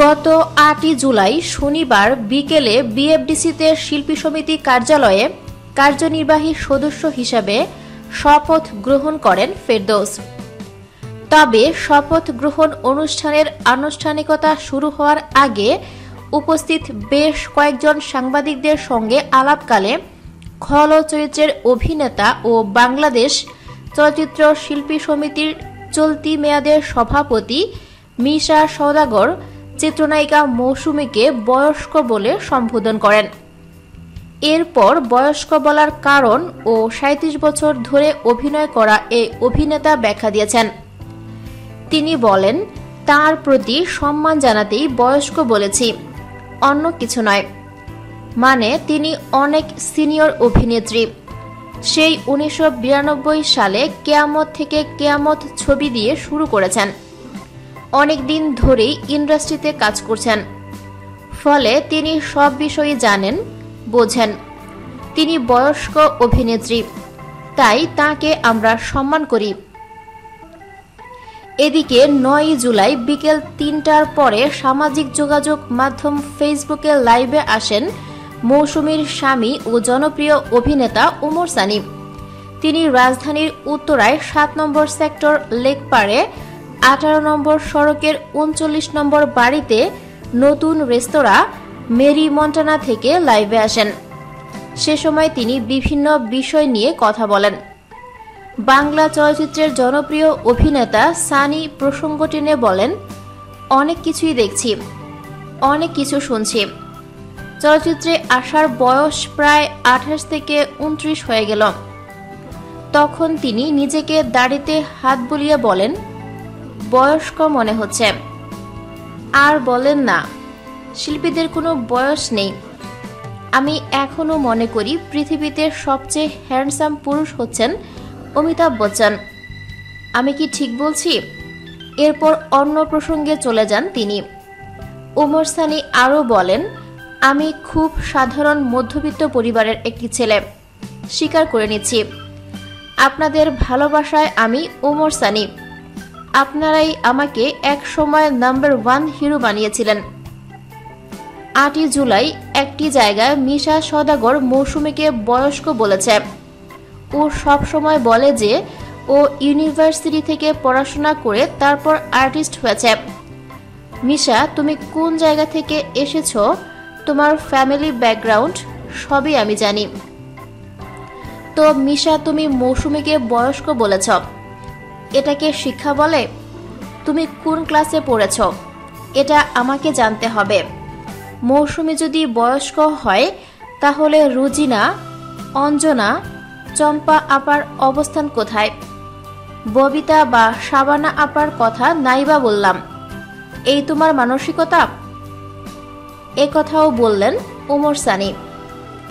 গত আটই জুলাই শনিবার বিকেলে বিএফডিসিতে শিল্পী সমিতি কার্যালয়ে কার্যনির্বাহী সদস্য হিসাবে শপথ গ্রহণ করেন ফেরদৌস। তবে শপথ গ্রহণ অনুষ্ঠানের আনুষ্ঠানিকতা শুরু হওয়ার আগে উপস্থিত বেশ কয়েকজন সাংবাদিকদের সঙ্গে আলাপকালে খল চরিত্রের অভিনেতা ও বাংলাদেশ চলচ্চিত্র শিল্পী সমিতির চলতি মেয়াদের সভাপতি মিশা সওদাগর চিত্রনায়িকা মৌসুমীকে বয়স্ক বলে সম্বোধন করেন। এরপর বয়স্ক বলার কারণ ও সাঁত্রিশ বছর ধরে অভিনয় করা এই অভিনেতা ব্যাখ্যা দিয়েছেন। তিনি বলেন, তার প্রতি সম্মান জানাতেই বয়স্ক বলেছি, অন্য কিছু নয়। মানে তিনি অনেক সিনিয়র অভিনেত্রী। সেই উনিশশো বিরানব্বই সালে কেয়ামত থেকে কেয়ামত ছবি দিয়ে শুরু করেছেন। অনেক দিন ধরেই ইন্ডাস্ট্রিতে কাজ করছেন। ফলে তিনি সব বিষয়ে জানেন, বোঝেন। তিনি বয়স্ক অভিনেত্রী, তাই তাকে আমরা সম্মান করি। এদিকে নয় জুলাই বিকেল তিনটার পরে সামাজিক যোগাযোগ মাধ্যম ফেসবুকে লাইভে আসেন মৌসুমীর স্বামী ও জনপ্রিয় অভিনেতা উমর সানি। তিনি রাজধানীর উত্তরায় সাত নম্বর সেক্টর লেকপাড়ে আঠারো নম্বর সড়কের উনচল্লিশ নম্বর বাড়িতে নতুন রেস্তোরাঁ মেরি মন্টানা থেকে লাইভে আসেন। সে সময় তিনি বিভিন্ন বিষয় নিয়ে কথা বলেন। বাংলা চলচ্চিত্রের জনপ্রিয় অভিনেতা সানি প্রসঙ্গ টেনে বলেন, অনেক কিছুই দেখছি, অনেক কিছু শুনছি। চলচ্চিত্রে আসার বয়স প্রায় আঠাশ থেকে উনত্রিশ হয়ে গেল। তখন তিনি নিজেকে দাড়িতে হাত বুলিয়ে বলেন বয়স্ক মনে হচ্ছে। আর বলেন না, শিল্পীদের কোনো বয়স নেই। আমি এখনও মনে করি পৃথিবীতে সবচেয়ে হ্যান্ডসাম পুরুষ হচ্ছেন অমিতাভ বচ্চন। আমি কি ঠিক বলছি? এরপর অন্য প্রসঙ্গে চলে যান তিনি। উমর সানি আরও বলেন, আমি খুব সাধারণ মধ্যবিত্ত পরিবারের একটি ছেলে। স্বীকার করে নিচ্ছি। আপনাদের ভালোবাসায় আমি উমর সানি। আপনারাই আমাকে এক সময় নাম্বার ওয়ান হিরো বানিয়েছিলেন। আটই জুলাই একটি জায়গায় মিশা সদাগর মৌসুমীকে বয়স্ক বলেছে। ও সব সময় বলে যে, ও ইউনিভার্সিটি থেকে পড়াশোনা করে তারপর আর্টিস্ট হয়েছে। মিশা, তুমি কোন জায়গা থেকে এসেছ? তোমার ফ্যামিলি ব্যাকগ্রাউন্ড সবই আমি জানি। তো মিশা, তুমি মৌসুমীকে বয়স্ক বলেছ। এটাকে শিক্ষা বলে? তুমি কোন ক্লাসে পড়েছ? এটা আমাকে জানতে হবে। মৌসুমি যদি বয়স্ক হয়, তাহলে রুজিনা, অঞ্জনা, চম্পা আপার অবস্থান কোথায়? ববিতা বা সাবানা আপার কথা নাইবা বললাম। এই তোমার মানসিকতা? কথাও বললেন ওমর সানি।